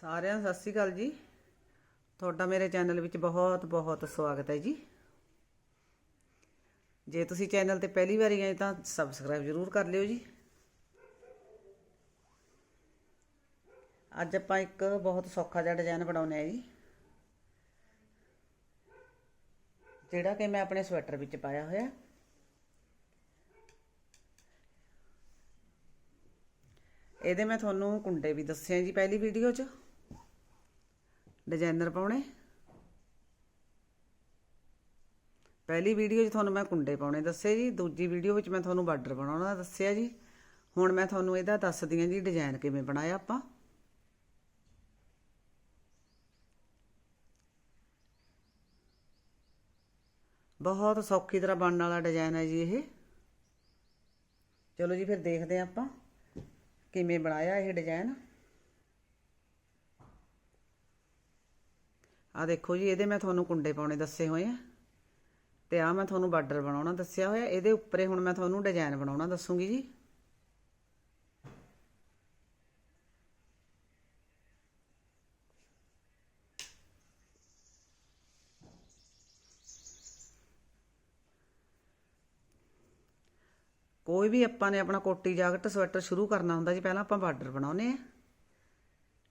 ਸਾਰਿਆਂ ਨੂੰ ਸਤਿ ਸ਼੍ਰੀ ਅਕਾਲ ਜੀ। ਤੁਹਾਡਾ ਮੇਰੇ ਚੈਨਲ ਵਿੱਚ ਬਹੁਤ ਬਹੁਤ ਸਵਾਗਤ ਹੈ ਜੀ। ਜੇ ਤੁਸੀਂ ਚੈਨਲ ਤੇ ਪਹਿਲੀ ਵਾਰੀ ਆਏ ਤਾਂ ਸਬਸਕ੍ਰਾਈਬ ਜ਼ਰੂਰ ਕਰ ਲਿਓ ਜੀ। ਅੱਜ ਆਪਾਂ ਇੱਕ ਬਹੁਤ ਸੌਖਾ ਜਿਹਾ ਡਿਜ਼ਾਈਨ ਬਣਾਉਣੇ ਆ ਜੀ। ਜਿਹੜਾ ਕਿ ਮੈਂ ਆਪਣੇ ਸਵੈਟਰ ਵਿੱਚ ਪਾਇਆ ਹੋਇਆ। ਇਹਦੇ ਮੈਂ ਤੁਹਾਨੂੰ ਕੁੰਡੇ ਵੀ ਦੱਸਿਆ ਜੀ ਪਹਿਲੀ ਵੀਡੀਓ 'ਚ। ਡਿਜ਼ਾਈਨਰ ਪਾਉਣੇ। ਪਹਿਲੀ ਵੀਡੀਓ 'ਚ ਤੁਹਾਨੂੰ ਮੈਂ ਕੁੰਡੇ ਪਾਉਣੇ ਦੱਸੇ ਜੀ, ਦੂਜੀ ਵੀਡੀਓ ਵਿੱਚ ਮੈਂ ਤੁਹਾਨੂੰ ਬਾਰਡਰ ਬਣਾਉਣਾ ਦੱਸਿਆ ਜੀ। ਹੁਣ ਮੈਂ ਤੁਹਾਨੂੰ ਇਹਦਾ ਦੱਸਦੀ ਹਾਂ ਜੀ ਡਿਜ਼ਾਈਨ ਕਿਵੇਂ ਬਣਾਇਆ ਆਪਾਂ। ਬਹੁਤ ਸੌਖੀ ਤਰ੍ਹਾਂ ਬਣਨ ਵਾਲਾ ਡਿਜ਼ਾਈਨ ਹੈ ਜੀ ਇਹ। ਚਲੋ ਜੀ, ਫਿਰ ਦੇਖਦੇ ਹਾਂ ਆਪਾਂ ਕਿਵੇਂ ਬਣਾਇਆ ਇਹ ਡਿਜ਼ਾਈਨ। ਆ ਦੇਖੋ ਜੀ, ਇਹਦੇ ਮੈਂ ਤੁਹਾਨੂੰ ਕੁੰਡੇ ਪਾਉਣੇ ਦੱਸੇ ਹੋਏ ਆ। ਤੇ ਆ ਮੈਂ ਤੁਹਾਨੂੰ ਬਾਰਡਰ ਬਣਾਉਣਾ ਦੱਸਿਆ ਹੋਇਆ। ਇਹਦੇ ਉੱਪਰੇ ਹੁਣ ਮੈਂ ਤੁਹਾਨੂੰ ਡਿਜ਼ਾਈਨ ਬਣਾਉਣਾ ਦੱਸੂਗੀ ਜੀ। ਕੋਈ ਵੀ ਆਪਾਂ ਨੇ ਆਪਣਾ ਕੋਟੀ, ਜਾਕਟ, ਸਵੈਟਰ ਸ਼ੁਰੂ ਕਰਨਾ ਹੁੰਦਾ ਜੀ, ਪਹਿਲਾਂ ਆਪਾਂ ਬਾਰਡਰ ਬਣਾਉਨੇ ਆ।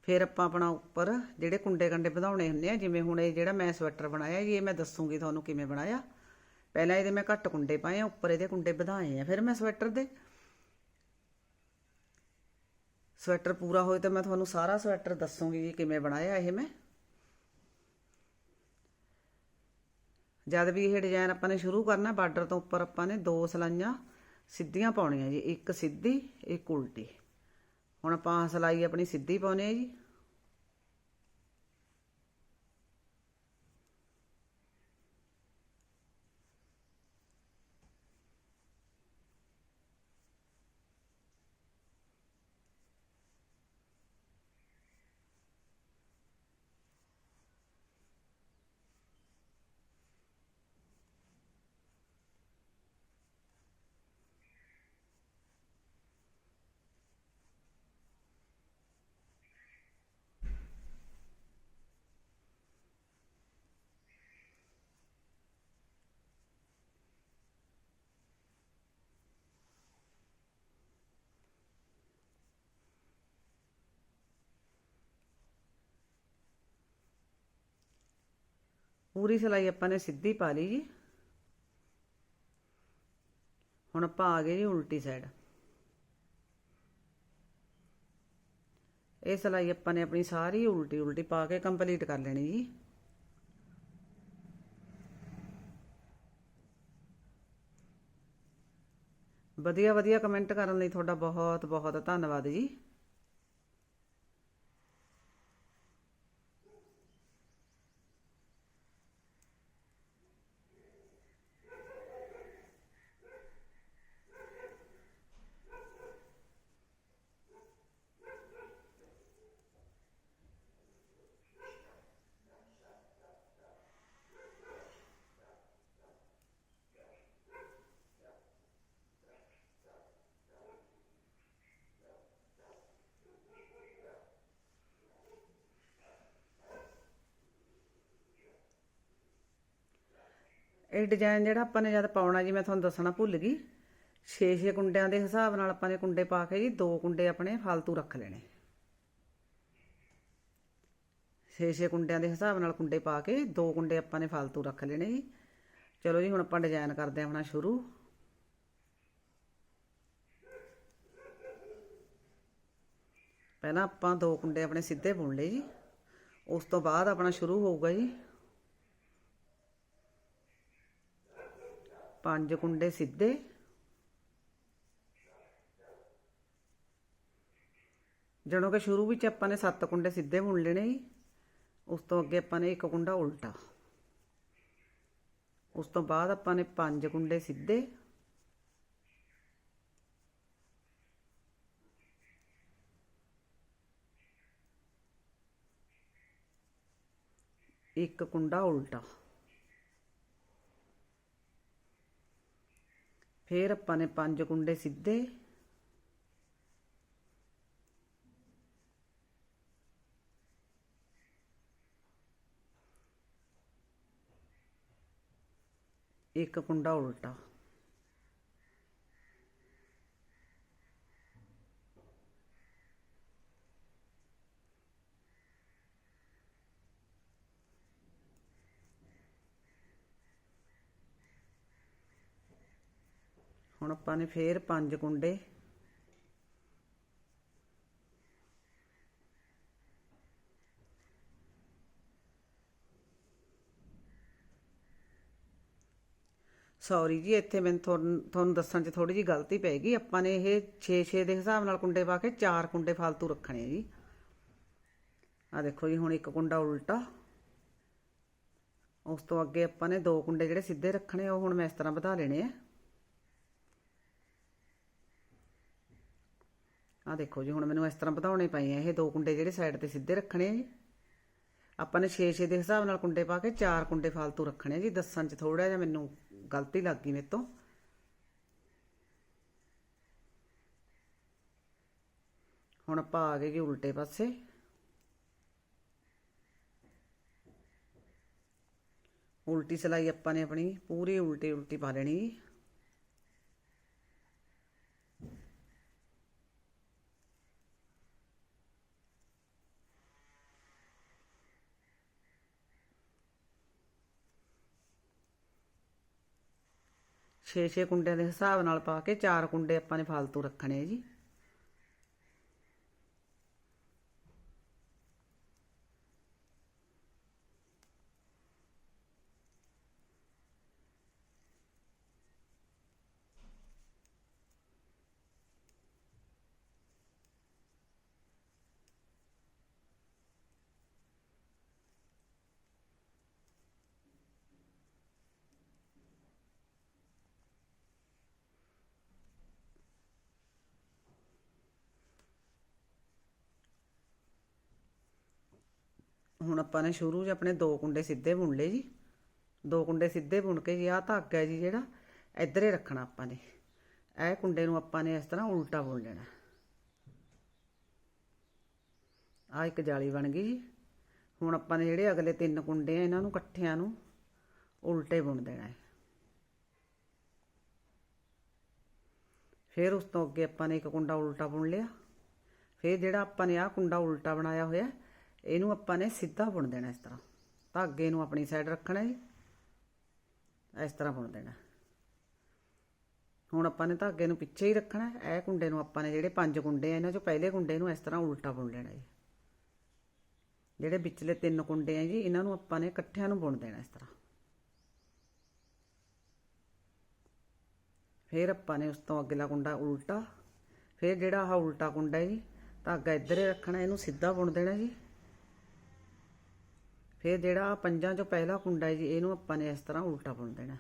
ਫਿਰ ਆਪਾਂ ਆਪਣਾ ਉੱਪਰ ਜਿਹੜੇ ਕੁੰਡੇ ਕੰਡੇ ਵਧਾਉਣੇ ਹੁੰਦੇ ਆ, ਜਿਵੇਂ ਹੁਣ ਇਹ ਜਿਹੜਾ ਮੈਂ ਸਵੈਟਰ ਬਣਾਇਆ ਜੀ ਇਹ ਮੈਂ ਦੱਸੂਗੀ ਤੁਹਾਨੂੰ ਕਿਵੇਂ ਬਣਾਇਆ। ਪਹਿਲਾਂ ਇਹਦੇ ਮੈਂ ਘੱਟ ਕੁੰਡੇ ਪਾਏ ਆ, ਉੱਪਰ ਇਹਦੇ ਕੁੰਡੇ ਵਧਾਏ ਆ, ਫਿਰ ਮੈਂ ਸਵੈਟਰ ਦੇ। ਸਵੈਟਰ ਪੂਰਾ ਹੋਏ ਤਾਂ ਮੈਂ ਤੁਹਾਨੂੰ ਸਾਰਾ ਸਵੈਟਰ ਦੱਸੂਗੀ ਜੀ ਕਿਵੇਂ ਬਣਾਇਆ ਇਹ ਮੈਂ। ਜਦ ਵੀ ਇਹ ਡਿਜ਼ਾਈਨ ਆਪਾਂ ਨੇ ਸ਼ੁਰੂ ਕਰਨਾ, ਬਾਰਡਰ ਤੋਂ ਉੱਪਰ ਆਪਾਂ ਨੇ ਦੋ ਸਲਾਈਆਂ ਸਿੱਧੀਆਂ ਪਾਉਣੀਆਂ ਜੀ, ਇੱਕ ਸਿੱਧੀ, ਇੱਕ ਉਲਟੀ। ਹੁਣ ਆਪਾਂ ਸਲਾਈ ਆਪਣੀ ਸਿੱਧੀ ਪਾਉਨੇ ਆ ਜੀ। ਪੂਰੀ ਸਲਾਈ ਆਪਾਂ ਨੇ ਸਿੱਧੀ ਪਾ ਲਈ ਜੀ। ਹੁਣ ਆਪਾਂ ਆ ਗਏ ਜੀ ਉਲਟੀ ਸਾਈਡ ਇਹ ਸਲਾਈ ਆਪਾਂ ਨੇ ਆਪਣੀ ਸਾਰੀ ਉਲਟੀ ਉਲਟੀ ਪਾ ਕੇ ਕੰਪਲੀਟ ਕਰ ਲੈਣੀ ਜੀ। ਵਧੀਆ ਵਧੀਆ ਕਮੈਂਟ ਕਰਨ ਲਈ ਤੁਹਾਡਾ ਬਹੁਤ ਬਹੁਤ ਧੰਨਵਾਦ ਜੀ। ਇਹ ਡਿਜ਼ਾਈਨ ਜਿਹੜਾ ਆਪਾਂ ਨੇ ਜਦ ਪਾਉਣਾ ਜੀ, ਮੈਂ ਤੁਹਾਨੂੰ ਦੱਸਣਾ ਭੁੱਲ ਗਈ। 6-6 ਕੁੰਡਿਆਂ ਦੇ ਹਿਸਾਬ ਨਾਲ ਆਪਾਂ ਨੇ ਕੁੰਡੇ ਪਾ ਕੇ ਜੀ, ਦੋ ਕੁੰਡੇ ਆਪਣੇ ਫालतू ਰੱਖ ਲੈਣੇ। 6-6 ਕੁੰਡਿਆਂ ਦੇ ਹਿਸਾਬ ਨਾਲ ਕੁੰਡੇ ਪਾ ਕੇ ਦੋ ਕੁੰਡੇ ਆਪਾਂ ਨੇ ਫालतू ਰੱਖ ਲੈਣੇ ਜੀ। ਚਲੋ ਜੀ, ਹੁਣ ਆਪਾਂ ਡਿਜ਼ਾਈਨ ਕਰਦੇ ਆਪਣਾ ਸ਼ੁਰੂ। ਪਹਿਲਾਂ ਆਪਾਂ ਦੋ ਕੁੰਡੇ ਆਪਣੇ ਸਿੱਧੇ ਬੁਣ ਲਏ ਜੀ। ਉਸ ਤੋਂ ਬਾਅਦ ਆਪਣਾ ਸ਼ੁਰੂ ਹੋਊਗਾ ਜੀ। ਪੰਜ ਕੁੰਡੇ ਸਿੱਧੇ। ਜਣੋ ਕਿ ਸ਼ੁਰੂ ਵਿੱਚ ਆਪਾਂ ਨੇ ਸੱਤ ਕੁੰਡੇ ਸਿੱਧੇ ਬੁਣ ਲੈਣੇ ਜੀ ਉਸ ਤੋਂ ਅੱਗੇ ਆਪਾਂ ਨੇ ਇੱਕ ਕੁੰਡਾ ਉਲਟਾ। ਉਸ ਤੋਂ ਬਾਅਦ ਆਪਾਂ ਨੇ ਪੰਜ ਕੁੰਡੇ ਸਿੱਧੇ। ਇੱਕ ਕੁੰਡਾ ਉਲਟਾ। ਫੇਰ ਆਪਾਂ ਨੇ ਪੰਜ ਕੁੰਡੇ ਸਿੱਧੇ। ਇੱਕ ਕੁੰਡਾ ਉਲਟਾ। ਹੁਣ ਆਪਾਂ ਨੇ ਫੇਰ ਪੰਜ ਕੁੰਡੇ। ਸੌਰੀ ਜੀ, ਇੱਥੇ ਮੈਨੂੰ ਤੁਹਾਨੂੰ ਦੱਸਣ 'ਚ ਥੋੜੀ ਜੀ ਗਲਤੀ ਪੈ ਗਈ। ਆਪਾਂ ਨੇ ਇਹ 6-6 ਦੇ ਹਿਸਾਬ ਨਾਲ ਕੁੰਡੇ ਪਾ ਕੇ ਚਾਰ ਕੁੰਡੇ ਫालतू ਰੱਖਣੇ ਆ ਜੀ। ਆ ਦੇਖੋ ਜੀ, ਹੁਣ ਇੱਕ ਕੁੰਡਾ ਉਲਟਾ। ਉਸ ਤੋਂ ਅੱਗੇ ਆਪਾਂ ਨੇ ਦੋ ਕੁੰਡੇ ਜਿਹੜੇ ਸਿੱਧੇ ਰੱਖਣੇ, ਉਹ ਹੁਣ ਮੈਂ ਇਸ ਤਰ੍ਹਾਂ ਵਧਾ ਲੈਣੇ ਆ। ਆ ਦੇਖੋ ਜੀ, ਹੁਣ ਮੈਨੂੰ ਇਸ ਤਰ੍ਹਾਂ ਵਧਾਉਣੇ ਪਏ ਆ। ਇਹ ਦੋ ਕੁੰਡੇ ਜਿਹੜੇ ਸਾਈਡ ਤੇ ਸਿੱਧੇ ਰੱਖਣੇ ਆ ਜੀ। ਆਪਾਂ ਨੇ 6-6 ਦੇ ਹਿਸਾਬ ਨਾਲ ਕੁੰਡੇ ਪਾ ਕੇ ਚਾਰ ਕੁੰਡੇ ਫालतू ਰੱਖਣੇ ਆ ਜੀ। ਦੱਸਣ 'ਚ ਥੋੜਾ ਜਿਹਾ ਮੈਨੂੰ ਗਲਤੀ ਲੱਗ ਗਈ ਮੇਰੇ ਤੋਂ। ਹੁਣ ਆਪਾਂ ਆ ਗਏ ਜੀ ਉਲਟੇ ਪਾਸੇ। ਉਲਟੀ ਸਲਾਈ ਆਪਾਂ ਨੇ ਆਪਣੀ ਪੂਰੀ ਉਲਟੀ ਉਲਟੀ ਪਾ ਲੈਣੀ ਜੀ ਛੇ ਛੇ ਕੁੰਡਿਆਂ ਦੇ ਹਿਸਾਬ ਨਾਲ ਪਾ ਕੇ ਚਾਰ ਕੁੰਡੇ ਆਪਾਂ ਨੇ ਫालतू ਰੱਖਣੇ ਆ ਜੀ। ਹੁਣ ਆਪਾਂ ਨੇ ਸ਼ੁਰੂ 'ਚ ਆਪਣੇ ਦੋ ਕੁੰਡੇ ਸਿੱਧੇ ਬੁਣ ਲਏ ਜੀ। ਦੋ ਕੁੰਡੇ ਸਿੱਧੇ ਬੁਣ ਕੇ ਜੀ, ਆਹ ਧਾਗਾ ਹੈ ਜੀ ਜਿਹੜਾ, ਇੱਧਰੇ ਰੱਖਣਾ ਆਪਾਂ ਨੇ। ਇਹ ਕੁੰਡੇ ਨੂੰ ਆਪਾਂ ਨੇ ਇਸ ਤਰ੍ਹਾਂ ਉਲਟਾ ਬੁਣ ਲੈਣਾ। ਆ ਇੱਕ ਜਾਲੀ ਬਣ ਗਈ ਜੀ। ਹੁਣ ਆਪਾਂ ਨੇ ਜਿਹੜੇ ਅਗਲੇ ਤਿੰਨ ਕੁੰਡੇ ਆ, ਇਹਨਾਂ ਨੂੰ ਇਕੱਠਿਆਂ ਨੂੰ ਉਲਟੇ ਬੁਣ ਦੇਣਾ ਹੈ। ਫਿਰ ਉਸ ਤੋਂ ਅੱਗੇ ਆਪਾਂ ਨੇ ਇੱਕ ਕੁੰਡਾ ਉਲਟਾ ਬੁਣ ਲਿਆ। ਫਿਰ ਜਿਹੜਾ ਆਪਾਂ ਨੇ ਆਹ ਕੁੰਡਾ ਉਲਟਾ ਬਣਾਇਆ ਹੋਇਆ ਇਹਨੂੰ ਆਪਾਂ ਨੇ ਸਿੱਧਾ ਬੁਣ ਦੇਣਾ ਇਸ ਤਰ੍ਹਾਂ। ਧਾਗੇ ਨੂੰ ਆਪਣੀ ਸਾਈਡ ਰੱਖਣਾ ਜੀ। ਇਸ ਤਰ੍ਹਾਂ ਬੁਣ ਦੇਣਾ। ਹੁਣ ਆਪਾਂ ਨੇ ਧਾਗੇ ਨੂੰ ਪਿੱਛੇ ਹੀ ਰੱਖਣਾ। ਇਹ ਕੁੰਡੇ ਨੂੰ ਆਪਾਂ ਨੇ ਜਿਹੜੇ ਪੰਜ ਕੁੰਡੇ ਆ, ਇਹਨਾਂ ਚੋਂ ਪਹਿਲੇ ਕੁੰਡੇ ਨੂੰ ਇਸ ਤਰ੍ਹਾਂ ਉਲਟਾ ਬੁਣ ਲੈਣਾ ਜੀ। ਜਿਹੜੇ ਵਿਚਲੇ ਤਿੰਨ ਕੁੰਡੇ ਆ ਜੀ, ਇਹਨਾਂ ਨੂੰ ਆਪਾਂ ਨੇ ਇਕੱਠਿਆਂ ਨੂੰ ਬੁਣ ਦੇਣਾ ਇਸ ਤਰ੍ਹਾਂ। ਫਿਰ ਆਪਾਂ ਨੇ ਉਸ ਤੋਂ ਅਗਲਾ ਕੁੰਡਾ ਉਲਟਾ। ਫਿਰ ਜਿਹੜਾ ਆਹ ਉਲਟਾ ਕੁੰਡਾ ਹੈ ਜੀ, ਧਾਗਾ ਇੱਧਰ ਹੀ ਰੱਖਣਾ, ਇਹਨੂੰ ਸਿੱਧਾ ਬੁਣ ਦੇਣਾ ਜੀ। ਫਿਰ ਜਿਹੜਾ ਆਹ ਪੰਜਾਂ ਚੋਂ ਪਹਿਲਾ ਕੁੰਡਾ ਹੈ ਜੀ, ਇਹਨੂੰ ਆਪਾਂ ਨੇ ਇਸ ਤਰ੍ਹਾਂ ਉਲਟਾ ਬੁਣ ਦੇਣਾ।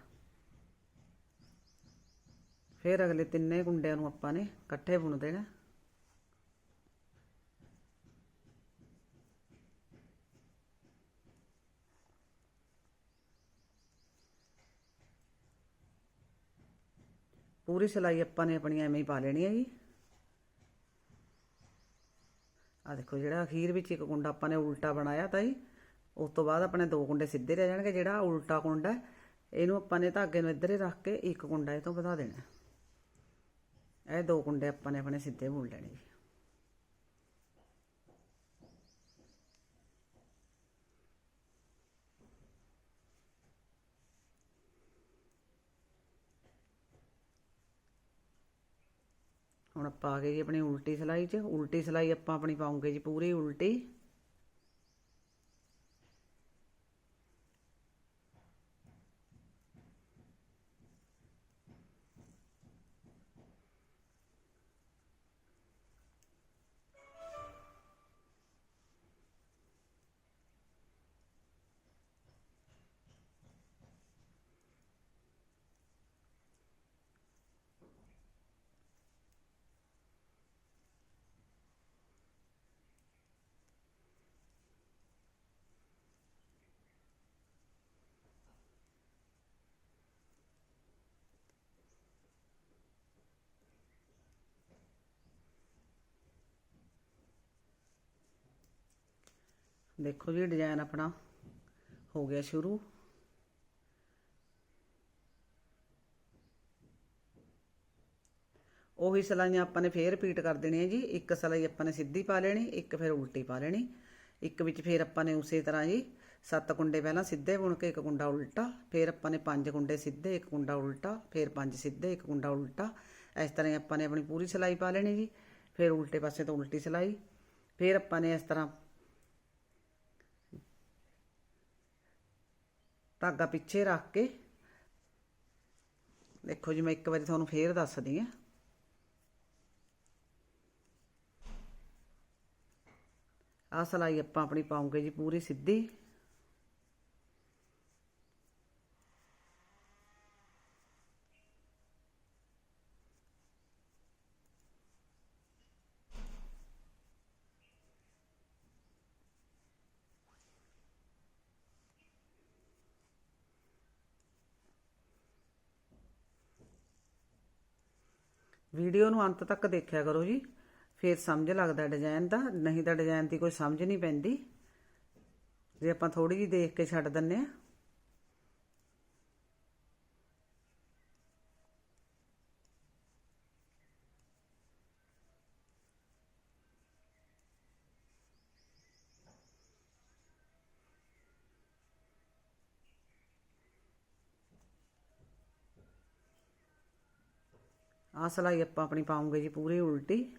ਫਿਰ ਅਗਲੇ ਤਿੰਨੇ ਕੁੰਡਿਆਂ ਨੂੰ ਆਪਾਂ ਨੇ ਇਕੱਠੇ ਬੁਣ ਦੇਣਾ। ਪੂਰੀ ਸਿਲਾਈ ਆਪਾਂ ਨੇ ਆਪਣੀ ਐਵੇਂ ਹੀ ਪਾ ਲੈਣੀ ਹੈ ਜੀ। ਆ ਦੇਖੋ ਜਿਹੜਾ ਅਖੀਰ ਵਿੱਚ ਇੱਕ ਕੁੰਡਾ ਆਪਾਂ ਨੇ ਉਲਟਾ ਬਣਾਇਆ ਤਾਂ ਜੀ ਉਸ ਤੋਂ ਬਾਅਦ ਆਪਣੇ ਦੋ ਕੁੰਡੇ ਸਿੱਧੇ ਰਹਿ ਜਾਣਗੇ ਜਿਹੜਾ ਉਲਟਾ ਕੁੰਡਾ ਹੈ, ਇਹਨੂੰ ਆਪਾਂ ਨੇ ਧਾਗੇ ਨੂੰ ਇੱਧਰ ਹੀ ਰੱਖ ਕੇ ਇੱਕ ਕੁੰਡਾ ਇਹ ਤੋਂ ਵਧਾ ਦੇਣਾ। ਇਹ ਦੋ ਕੁੰਡੇ ਆਪਾਂ ਨੇ ਆਪਣੇ ਸਿੱਧੇ ਬੁਣ ਲੈਣੇ ਜੀ। ਹੁਣ ਆਪਾਂ ਆ ਗਏ ਜੀ ਆਪਣੀ ਉਲਟੀ ਸਿਲਾਈ 'ਚ। ਉਲਟੀ ਸਿਲਾਈ ਆਪਾਂ ਆਪਣੀ ਪਾਉਂਗੇ ਜੀ ਪੂਰੀ ਉਲਟੀ। ਦੇਖੋ ਜੀ ਡਿਜ਼ਾਈਨ ਆਪਣਾ ਹੋ ਗਿਆ ਸ਼ੁਰੂ। ਉਹੀ ਸਲਾਈਆਂ ਆਪਾਂ ਨੇ ਫੇਰ ਰਿਪੀਟ ਕਰ ਦੇਣੀਆਂ ਜੀ। ਇੱਕ ਸਲਾਈ ਆਪਾਂ ਨੇ ਸਿੱਧੀ ਪਾ ਲੈਣੀ, ਇੱਕ ਫਿਰ ਉਲਟੀ ਪਾ ਲੈਣੀ। ਇੱਕ ਵਿੱਚ ਫੇਰ ਆਪਾਂ ਨੇ ਉਸੇ ਤਰ੍ਹਾਂ ਜੀ, ਸੱਤ ਕੁੰਡੇ ਪਹਿਲਾਂ ਸਿੱਧੇ ਬੁਣ ਕੇ, ਇੱਕ ਕੁੰਡਾ ਉਲਟਾ, ਫੇਰ ਆਪਾਂ ਨੇ ਪੰਜ ਕੁੰਡੇ ਸਿੱਧੇ, ਇੱਕ ਕੁੰਡਾ ਉਲਟਾ, ਫੇਰ ਪੰਜ ਸਿੱਧੇ, ਇੱਕ ਕੁੰਡਾ ਉਲਟਾ। ਇਸ ਤਰ੍ਹਾਂ ਹੀ ਆਪਾਂ ਨੇ ਆਪਣੀ ਪੂਰੀ ਸਲਾਈ ਪਾ ਲੈਣੀ ਜੀ। ਫਿਰ ਉਲਟੇ ਪਾਸੇ ਤੋਂ ਉਲਟੀ ਸਲਾਈ। ਫਿਰ ਆਪਾਂ ਨੇ ਇਸ ਤਰ੍ਹਾਂ ਧਾਗਾ ਪਿੱਛੇ ਰੱਖ ਕੇ। ਦੇਖੋ ਜੀ, ਮੈਂ ਇੱਕ ਵਾਰੀ ਤੁਹਾਨੂੰ ਫੇਰ ਦੱਸਦੀ ਆ ਆ ਸਲਾਈ ਆਪਾਂ ਆਪਣੀ ਪਾਉਂਗੇ ਜੀ ਪੂਰੀ ਸਿੱਧੀ। ਵੀਡੀਓ ਨੂੰ ਅੰਤ ਤੱਕ ਦੇਖਿਆ ਕਰੋ ਜੀ। ਫਿਰ ਸਮਝ ਲੱਗਦਾ ਡਿਜ਼ਾਈਨ ਦਾ, ਨਹੀਂ ਤਾਂ ਡਿਜ਼ਾਈਨ ਦੀ ਕੋਈ ਸਮਝ ਨਹੀਂ ਪੈਂਦੀ। ਜੇ ਆਪਾਂ ਥੋੜੀ ਜਿਹੀ ਦੇਖ ਕੇ ਛੱਡ ਦਿੰਨੇ ਆ। ਆਹ ਸਲਾਈ ਆਪਾਂ ਆਪਣੀ ਪਾਉਂਗੇ ਜੀ ਪੂਰੀ ਉਲਟੀ।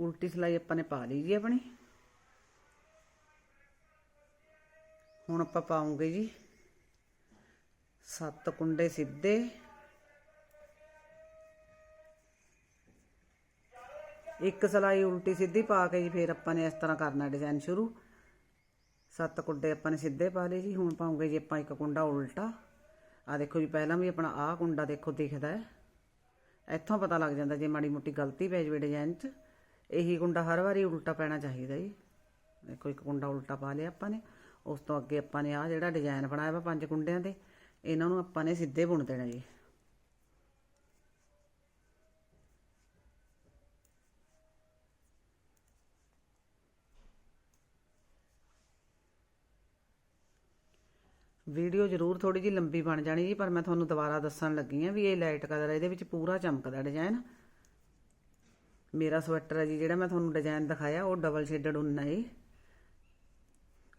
ਉਲਟੀ ਸਲਾਈ ਆਪਾਂ ਨੇ ਪਾ ਲਈ ਜੀ ਆਪਣੀ। ਹੁਣ ਆਪਾਂ ਪਾਉਂਗੇ ਜੀ ਸੱਤ ਕੁੰਡੇ ਸਿੱਧੇ। ਇੱਕ ਸਲਾਈ ਉਲਟੀ ਸਿੱਧੀ ਪਾ ਕੇ ਜੀ ਫਿਰ ਆਪਾਂ ਨੇ ਇਸ ਤਰ੍ਹਾਂ ਕਰਨਾ ਡਿਜ਼ਾਈਨ ਸ਼ੁਰੂ। ਸੱਤ ਕੁੰਡੇ ਆਪਾਂ ਨੇ ਸਿੱਧੇ ਪਾ ਲਏ ਜੀ। ਹੁਣ ਪਾਉਂਗੇ ਜੀ ਆਪਾਂ ਇੱਕ ਕੁੰਡਾ ਉਲਟਾ। ਆ ਦੇਖੋ ਜੀ, ਪਹਿਲਾਂ ਵੀ ਆਪਣਾ ਆਹ ਕੁੰਡਾ ਦੇਖੋ ਦਿਖਦਾ ਹੈ। ਇੱਥੋਂ ਪਤਾ ਲੱਗ ਜਾਂਦਾ ਜੇ ਮਾੜੀ ਮੋਟੀ ਗਲਤੀ ਪੈ ਜਾਵੇ ਡਿਜ਼ਾਈਨ 'ਚ। ਇਹੀ ਗੁੰਡਾ ਹਰ ਵਾਰੀ ਉਲਟਾ ਪੈਣਾ ਚਾਹੀਦਾ ਜੀ। ਦੇਖੋ, ਇੱਕ ਕੁੰਡਾ ਉਲਟਾ ਪਾ ਲਿਆ ਆਪਾਂ ਨੇ। ਉਸ ਤੋਂ ਅੱਗੇ ਆਪਾਂ ਨੇ ਆਹ ਜਿਹੜਾ ਡਿਜ਼ਾਈਨ ਬਣਾਇਆ ਵਾ ਪੰਜ ਕੁੰਡਿਆਂ ਦੇ ਇਹਨਾਂ ਨੂੰ ਆਪਾਂ ਨੇ ਸਿੱਧੇ ਬੁਣ ਦੇਣਾ ਜੀ। ਵੀਡੀਓ ਜ਼ਰੂਰ ਥੋੜੀ ਜਿਹੀ ਲੰਬੀ ਬਣ ਜਾਣੀ ਜੀ, ਪਰ ਮੈਂ ਤੁਹਾਨੂੰ ਦੁਬਾਰਾ ਦੱਸਣ ਲੱਗੀ ਆ ਵੀ ਇਹ ਲਾਈਟ ਕਲਰ ਇਹਦੇ ਵਿੱਚ ਪੂਰਾ ਚਮਕਦਾ ਡਿਜ਼ਾਈਨ ਮੇਰਾ ਸਵੈਟਰ ਹੈ ਜੀ, ਜਿਹੜਾ ਮੈਂ ਤੁਹਾਨੂੰ ਡਿਜ਼ਾਈਨ ਦਿਖਾਇਆ, ਉਹ ਡਬਲ ਸ਼ੇਡਡ ਉਨ ਹੈ। ਜੀ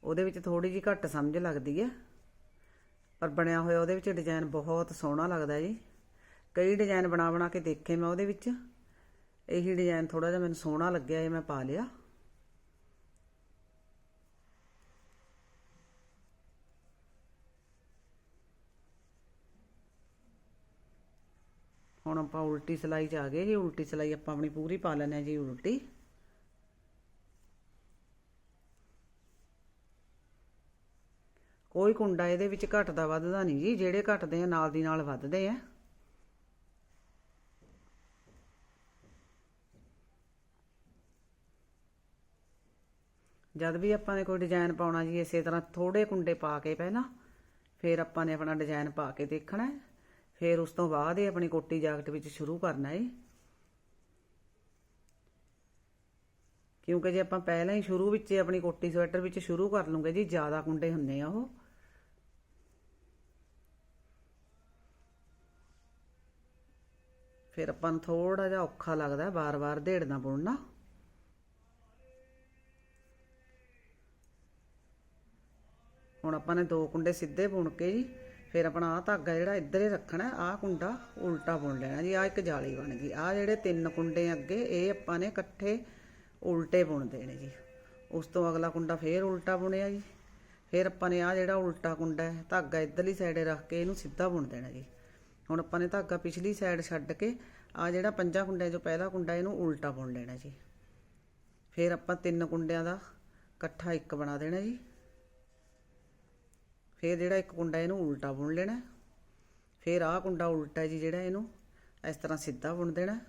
ਉਹਦੇ ਵਿੱਚ ਥੋੜੀ ਜਿਹੀ ਘੱਟ ਸਮਝ ਲੱਗਦੀ ਹੈ, ਪਰ ਬਣਿਆ ਹੋਇਆ ਉਹਦੇ ਵਿੱਚ ਡਿਜ਼ਾਈਨ ਬਹੁਤ ਸੋਹਣਾ ਲੱਗਦਾ ਜੀ। ਕਈ ਡਿਜ਼ਾਈਨ ਬਣਾ ਬਣਾ ਕੇ ਦੇਖੇ ਮੈਂ ਉਹਦੇ ਵਿੱਚ। ਇਹੀ ਡਿਜ਼ਾਈਨ ਥੋੜਾ ਜਿਹਾ ਮੈਨੂੰ ਸੋਹਣਾ ਲੱਗਿਆ, ਇਹ ਮੈਂ ਪਾ ਲਿਆ। ਹੁਣ ਆਪਾਂ ਉਲਟੀ ਸਲਾਈ 'ਚ ਆ ਗਏ, ਜੀ ਉਲਟੀ ਸਲਾਈ ਆਪਾਂ ਆਪਣੀ ਪੂਰੀ ਪਾ ਲੈਣੇ ਆ ਜੀ ਉਲਟੀ। ਕੋਈ ਕੁੰਡਾ ਇਹਦੇ ਵਿੱਚ ਘਟਦਾ ਵੱਧਦਾ ਨਹੀਂ ਜੀ, ਜਿਹੜੇ ਘਟਦੇ ਆ ਨਾਲ ਦੀ ਨਾਲ ਵੱਧਦੇ ਆ। ਜਦ ਵੀ ਆਪਾਂ ਨੇ ਕੋਈ ਡਿਜ਼ਾਈਨ ਪਾਉਣਾ ਜੀ, ਇਸੇ ਤਰ੍ਹਾਂ ਥੋੜੇ ਕੁੰਡੇ ਪਾ ਕੇ ਪਹਿਲਾਂ, ਫਿਰ ਆਪਾਂ ਨੇ ਆਪਣਾ ਡਿਜ਼ਾਈਨ ਪਾ ਕੇ ਦੇਖਣਾ ਹੈ। ਫਿਰ ਉਸ ਤੋਂ ਬਾਅਦ ਹੀ ਆਪਣੀ ਕੋਟੀ ਜਾਕਟ ਵਿੱਚ ਸ਼ੁਰੂ ਕਰਨਾ ਹੈ ਕਿਉਂਕਿ ਜੇ ਆਪਾਂ ਪਹਿਲਾਂ ਹੀ ਸ਼ੁਰੂ ਵਿੱਚ ਆਪਣੀ ਕੋਟੀ ਸਵੈਟਰ ਵਿੱਚ ਸ਼ੁਰੂ ਕਰ ਲੂਗੇ ਜੀ, ਜ਼ਿਆਦਾ ਕੁੰਡੇ ਹੁੰਦੇ ਆ ਉਹ। ਫਿਰ ਆਪਾਂ ਨੂੰ ਥੋੜਾ ਜਿਹਾ ਔਖਾ ਲੱਗਦਾ ਬਾਰ-ਬਾਰ ਢੇੜਨਾ ਬੁਣਨਾ। ਹੁਣ ਆਪਾਂ ਨੇ ਦੋ ਕੁੰਡੇ ਸਿੱਧੇ ਬੁਣ ਕੇ ਜੀ ਫਿਰ ਆਪਣਾ ਆਹ ਧਾਗਾ ਜਿਹੜਾ ਇੱਧਰ ਹੀ ਰੱਖਣਾ, ਆਹ ਕੁੰਡਾ ਉਲਟਾ ਬੁਣ ਲੈਣਾ ਜੀ, ਆਹ ਇੱਕ ਜਾਲੀ ਬਣ ਗਈ। ਆਹ ਜਿਹੜੇ ਤਿੰਨ ਕੁੰਡੇ ਅੱਗੇ, ਇਹ ਆਪਾਂ ਨੇ ਇਕੱਠੇ ਉਲਟੇ ਬੁਣ ਦੇਣੇ ਜੀ। ਉਸ ਤੋਂ ਅਗਲਾ ਕੁੰਡਾ ਫੇਰ ਉਲਟਾ ਬੁਣਿਆ ਜੀ। ਫਿਰ ਆਪਾਂ ਨੇ ਆਹ ਜਿਹੜਾ ਉਲਟਾ ਕੁੰਡਾ ਹੈ, ਧਾਗਾ ਇੱਧਰਲੀ ਸਾਈਡੇ ਰੱਖ ਕੇ ਇਹਨੂੰ ਸਿੱਧਾ ਬੁਣ ਦੇਣਾ ਜੀ। ਹੁਣ ਆਪਾਂ ਨੇ ਧਾਗਾ ਪਿਛਲੀ ਸਾਈਡ ਛੱਡ ਕੇ ਆ ਜਿਹੜਾ ਪੰਜਾਂ ਕੁੰਡਿਆਂ ਚੋਂ ਪਹਿਲਾ ਕੁੰਡਾ ਇਹਨੂੰ ਉਲਟਾ ਬੁਣ ਲੈਣਾ ਜੀ। ਫਿਰ ਆਪਾਂ ਤਿੰਨ ਕੁੰਡਿਆਂ ਦਾ ਇਕੱਠਾ ਇੱਕ ਬਣਾ ਦੇਣਾ ਜੀ। ਫਿਰ ਜਿਹੜਾ ਇੱਕ ਕੁੰਡਾ ਇਹਨੂੰ ਉਲਟਾ ਬੁਣ ਲੈਣਾ ਫਿਰ ਆਹ ਕੁੰਡਾ ਉਲਟਾ ਜੀ ਜਿਹੜਾ ਇਹਨੂੰ ਇਸ ਤਰ੍ਹਾਂ ਸਿੱਧਾ ਬੁਣ ਦੇਣਾ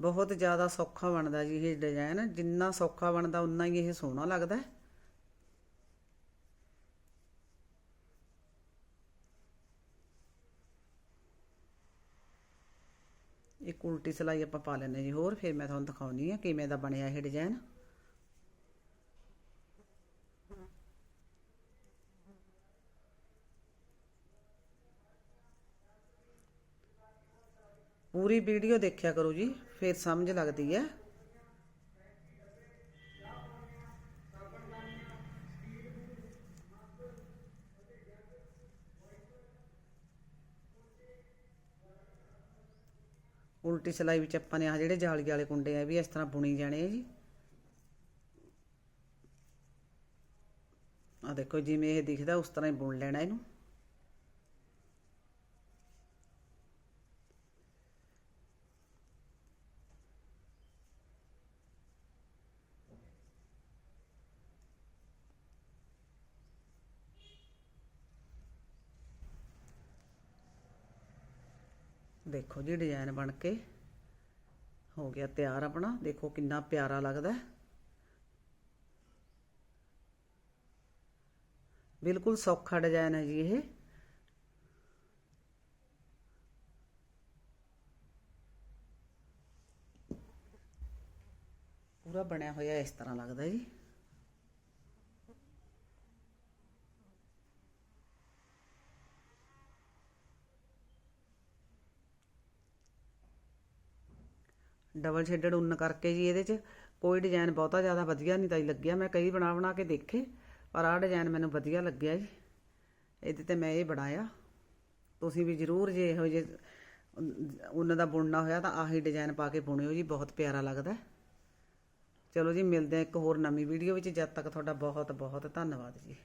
ਬਹੁਤ ਜ਼ਿਆਦਾ ਸੌਖਾ ਬਣਦਾ ਜੀ ਇਹ ਡਿਜ਼ਾਈਨ ਜਿੰਨਾ ਸੌਖਾ ਬਣਦਾ, ਉਨਾ ਹੀ ਇਹ ਸੋਹਣਾ ਲੱਗਦਾ ਹੈ ਇੱਕ ਉਲਟੀ ਸਲਾਈ ਆਪਾਂ ਪਾ ਲੈਂਦੇ ਜੀ ਹੋਰ, ਫਿਰ ਮੈਂ ਤੁਹਾਨੂੰ ਦਿਖਾਉਣੀ ਆ ਕਿਵੇਂ ਦਾ ਬਣਿਆ ਇਹ ਡਿਜ਼ਾਈਨ ਪੂਰੀ ਵੀਡੀਓ ਦੇਖਿਆ ਕਰੋ ਜੀ, ਫਿਰ ਸਮਝ ਲੱਗਦੀ ਹੈ। ਉਲਟੀ ਸਿਲਾਈ ਵਿੱਚ ਆਪਾਂ ਨੇ ਆ ਜਿਹੜੇ ਜਾਲੀ ਵਾਲੇ ਕੁੰਡੇ ਆ ਵੀ ਇਸ ਤਰ੍ਹਾਂ ਬੁਣੀ ਜਾਣੇ ਆ ਜੀ। ਆ ਦੇਖੋ, ਜਿਵੇਂ ਇਹ ਦਿਖਦਾ, ਉਸ ਤਰ੍ਹਾਂ ਹੀ ਬੁਣ ਲੈਣਾ ਇਹਨੂੰ। ਦੇਖੋ ਜੀ ਡਿਜ਼ਾਈਨ ਬਣ ਕੇ ਹੋ ਗਿਆ ਤਿਆਰ ਆਪਣਾ। ਦੇਖੋ ਕਿੰਨਾ ਪਿਆਰਾ ਲੱਗਦਾ ਬਿਲਕੁਲ ਸੌਖਾ ਡਿਜ਼ਾਈਨ ਹੈ ਜੀ ਇਹ। ਪੂਰਾ ਬਣਿਆ ਹੋਇਆ ਇਸ ਤਰ੍ਹਾਂ ਲੱਗਦਾ ਜੀ। ਡਬਲ ਸ਼ੇਡਡ ਉੱਨ ਕਰਕੇ ਜੀ ਇਹਦੇ 'ਚ। ਕੋਈ ਡਿਜ਼ਾਈਨ ਬਹੁਤਾ ਜ਼ਿਆਦਾ ਵਧੀਆ ਨਹੀਂ ਤਾਂ ਲੱਗਿਆ। ਮੈਂ ਕਈ ਬਣਾ ਬਣਾ ਕੇ ਦੇਖੇ, ਪਰ ਆਹ ਡਿਜ਼ਾਈਨ ਮੈਨੂੰ ਵਧੀਆ ਲੱਗਿਆ ਜੀ। ਇਹਦੇ ਤੇ ਮੈਂ ਇਹ ਬਣਾਇਆ। ਤੁਸੀਂ ਵੀ ਜ਼ਰੂਰ ਜੇ ਇਹੋ ਜਿਹੇ ਉੱਨ ਦਾ ਬੁਣਨਾ ਹੋਇਆ ਤਾਂ ਆਹੀ ਡਿਜ਼ਾਈਨ ਪਾ ਕੇ ਬੁਣਿਓ ਜੀ, ਬਹੁਤ ਪਿਆਰਾ ਲੱਗਦਾ ਚਲੋ ਜੀ, ਮਿਲਦੇ ਆ ਇੱਕ ਹੋਰ ਨਵੀਂ ਵੀਡੀਓ ਵਿੱਚ। ਜਦ ਤੱਕ ਤੁਹਾਡਾ ਬਹੁਤ ਬਹੁਤ ਧੰਨਵਾਦ ਜੀ।